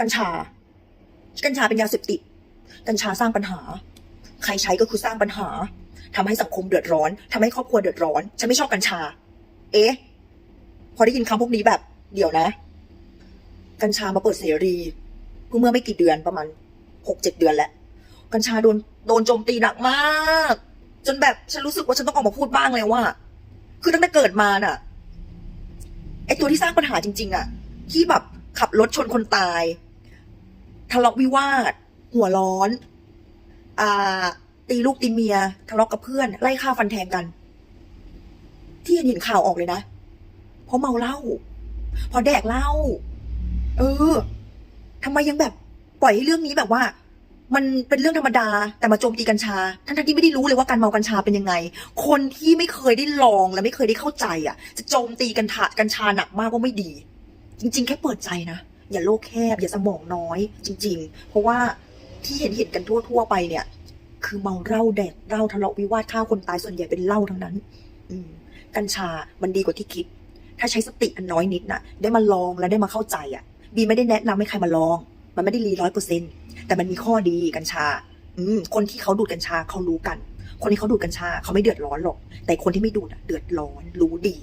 กัญชา กัญชาเป็นยาเสพติด กัญชาสร้างปัญหา ใครใช้ก็คือสร้างปัญหาทำให้สังคมเดือดร้อนทำให้ครอบครัวเดือดร้อน ฉันไม่ชอบกัญชา เอ๊ะ พอได้ยินคำพวกนี้แบบ เดี๋ยวนะ กัญชามาเปิดเสรีเพิ่งเมื่อไม่กี่เดือนประมาณหกเจ็ดเดือนแล้ว กัญชาโดนโดนโจมตีหนักมาก จนแบบฉันรู้สึกว่าฉันต้องออกมาพูดบ้างเลยว่า คือตั้งแต่เกิดมาน่ะไอตัวที่สร้างปัญหาจริง ๆ อะ ที่แบบขับรถชนคนตาย ทะเลาะวิวาท หัวร้อน อ่า ตีลูกตีเมีย ทะเลาะกับเพื่อน ไล่ฆ่าฟันแทงกัน ที่เห็นข่าวออกเลยนะ เพราะเมาเหล้าเพราะแดกเหล้าเออทำไมยังแบบ ปล่อยให้เรื่องนี้แบบว่า มันเป็นเรื่องธรรมดา แต่มาโจมตีกัญชา ทั้งๆที่ไม่ได้รู้เลยว่าการเมากัญชาเป็นยังไง คนที่ไม่เคยได้ลองและไม่เคยได้เข้าใจ อะ จะโจมตีกัญชากัญชาหนักมากว่าไม่ดี จริง ๆ แค่เปิดใจนะ อย่าโลกแคบ อย่าสมองน้อย จริง ๆ เพราะว่าที่เห็นเห็นกันทั่ว ๆ ไปเนี่ย คือเมาเหล้าแดกเหล้าทะเลาะวิวาทฆ่าคนตายส่วนใหญ่เป็นเหล้าทั้งนั้น อืม กัญชามันดีกว่าที่คิด ถ้าใช้สติอันน้อยนิดน่ะ ได้มาลองและได้มาเข้าใจอะบีไม่ได้แนะนำให้ใครมาลอง มันไม่ได้รีร้อยเปอร์เซ็นแต่มันมีข้อดีกัญชา อืม คนที่เขาดูดกัญชาเขารู้กัน คนที่เขาดูดกัญชาเขาไม่เดือดร้อนหรอก แต่คนที่ไม่ดูดอะเดือดร้อนรู้ดี